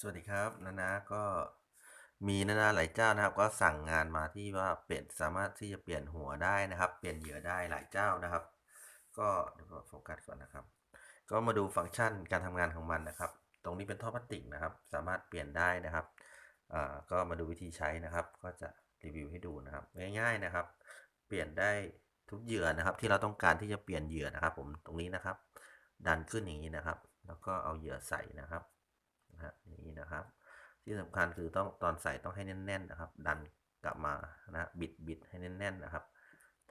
สวัสดีครับนานาก็มีนานาหลายเจ้านะครับ ก็สั่งงานมาที่ว่าเปลี่ยนสามารถที่จะเปลี่ยนหัวได้นะครับ เปลี่ยนเหยื่อได้หลายเจ้านะครับ ก็เดี๋ยวโฟกัสก่อนนะครับ ก็มาดูฟังก์ชันการทำงานของมันนะครับ ตรงนี้เป็นท่อพลาสติกนะครับ สามารถเปลี่ยนได้นะครับอ่าก็มาดูวิธีใช้นะครับ ก็จะรีวิวให้ดูนะครับ ง่าย ๆนะครับ เปลี่ยนได้ทุกเหยื่อนะครับ ที่เราต้องการที่จะเปลี่ยนเหยื่อนะครับ ผมตรงนี้นะครับ ดันขึ้นอย่างนี้นะครับ แล้วก็เอาเหยื่อใส่นะครับ นี่นี้นะครับ ที่สำคัญคือต้องตอนใส่ต้องให้แน่นๆนะครับ ดันกลับมานะฮะบิดบิดให้แน่นๆนะครับ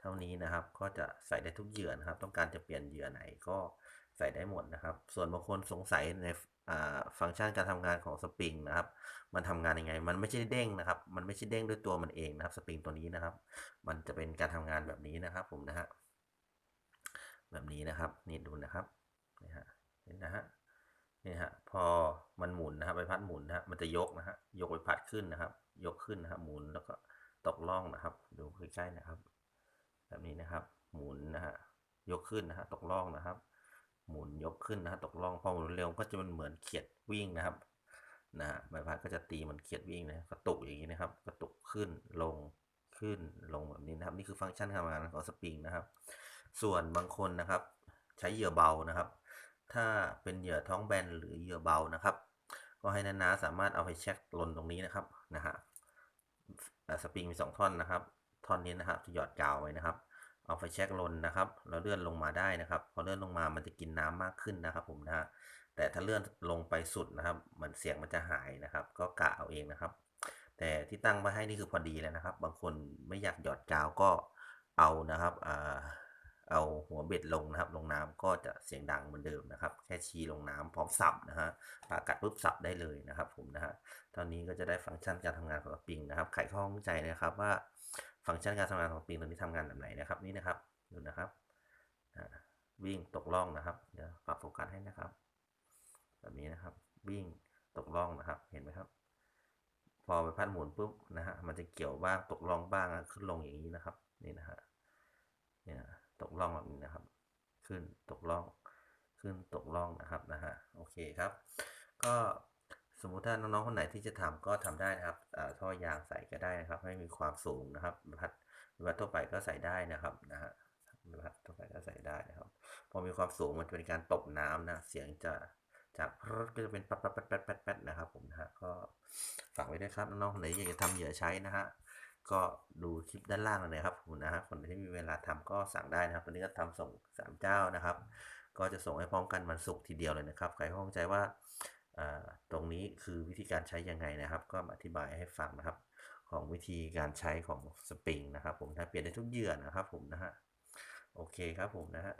เท่านี้นะครับก็จะใส่ได้ทุกเหยื่อนะครับ ต้องการจะเปลี่ยนเหยื่อไหนก็ใส่ได้หมดนะครับ ส่วนบางคนสงสัยในฟังก์ชันการทำงานของสปริงนะครับ มันทำงานยังไง มันไม่ใช่เด้งนะครับ มันไม่ใช่เด้งด้วยตัวมันเองนะครับ สปริงตัวนี้นะครับ มันจะเป็นการทำงานแบบนี้นะครับ ผมนะฮะ แบบนี้นะครับ นี่ดูนะครับ นี่ฮะเห็นนะฮะ นี่ฮะพอมันหมุนนะครับใบพัดหมุนนะฮะมันจะยกนะฮะยกใบพัดขึ้นนะครับ ยกขึ้นนะครับหมุนแล้วก็ตกล่องนะครับ ดูใกล้ๆนะครับ แบบนี้นะครับ หมุนนะฮะยกขึ้นนะฮะตกล่องนะครับ หมุนยกขึ้นนะฮะตกล่องพอหมุนเร็วก็จะมันเหมือนเขียดวิ่งนะครับนะฮะใบพัดก็จะตีมันเขียดวิ่งนะกระตุกอย่างนี้นะครับ กระตุกขึ้นลงขึ้นลงแบบนี้นะครับ นี่คือฟังก์ชันการทำงานของสปริงนะครับ ส่วนบางคนนะครับ ใช้เหยื่อเบานะครับ ถ้าเป็นเหยื่อท้องแบนหรือเหยื่อเบานะครับ ก็ให้นานาสามารถเอาไปเช็คลนตรงนี้นะครับนะฮะสปริงมีสองท่อนนะครับ ท่อนนี้นะครับจะหยอดกาวไว้นะครับ เอาไฟแช็กลนนะครับแล้วเลื่อนลงมาได้นะครับ พอเลื่อนลงมามันจะกินน้ำมากขึ้นนะครับ ผมนะฮะแต่ถ้าเลื่อนลงไปสุดนะครับ มันเสียงมันจะหายนะครับ ก็กะเอาเองนะครับ แต่ที่ตั้งไว้ให้นี่คือพอดีเลยนะครับ บางคนไม่อยากหยอดกาวก็เอานะครับอ่า หัวเบ็ดลงนะครับ ลงน้ำก็จะเสียงดังเหมือนเดิมนะครับ แค่ชี้ลงน้ำพร้อมสับนะฮะปากัดปุ๊บสับได้เลยนะครับผมนะฮะตอนนี้ก็จะได้ฟังก์ชันการทำงานของปิงนะครับไขข้อข้องใจนะครับว่าฟังก์ชันการทำงานของปิงตัวนี้ทำงานแบบไหนนะครับนี่นะครับดูนะครับวิ่งตกล่องนะครับเดี๋ยวปรับโฟกัสให้นะครับ แบบนี้นะครับ วิ่งตกล่องนะครับ เห็นไหมครับ พอไปพัดหมุนปุ๊บนะฮะมันจะเกี่ยวบ้างตกล่องบ้างขึ้นลงอย่างนี้นะครับ นี่นะฮะ ล่องแบบนี้นะครับ ขึ้นตกล่อง ขึ้นตกล่องนะครับนะฮะโอเคครับ ก็สมมุติถ้าน้องๆคนไหนที่จะทำก็ทำได้นะครับอ่าท่อยางใส่ก็ได้นะครับ ให้มีความสูงนะครับพัดใบพัดทั่วไปก็ใส่ได้นะครับนะฮะใบพัดทั่วไปก็ใส่ได้นะครับ พอมีความสูงมันจะเป็นการตบน้ำนะเสียงจะจากพรก็จะเป็นแป๊ดแป๊ดแป๊ดแป๊ดแป๊ดแป๊ดนะครับผมนะฮะก็ฝากไว้ด้วยครับน้องๆคนไหนอยากจะทำเหยื่อใช้นะฮะ ก็ดูคลิปด้านล่างเลยนะครับผมนะฮะคนที่มีเวลาทำก็สั่งได้นะครับตอนนี้ก็ทำส่งสามเจ้านะครับ ก็จะส่งให้พร้อมกันวันศุกร์ทีเดียวเลยนะครับใครข้องใจว่าตรงนี้คือวิธีการใช้ยังไงนะครับ ก็มาอธิบายให้ฟังนะครับ ของวิธีการใช้ของสปริงนะครับ ผมถ้าเปลี่ยนได้ทุกเยื่อนะครับ ผมนะฮะโอเคครับผมนะฮะ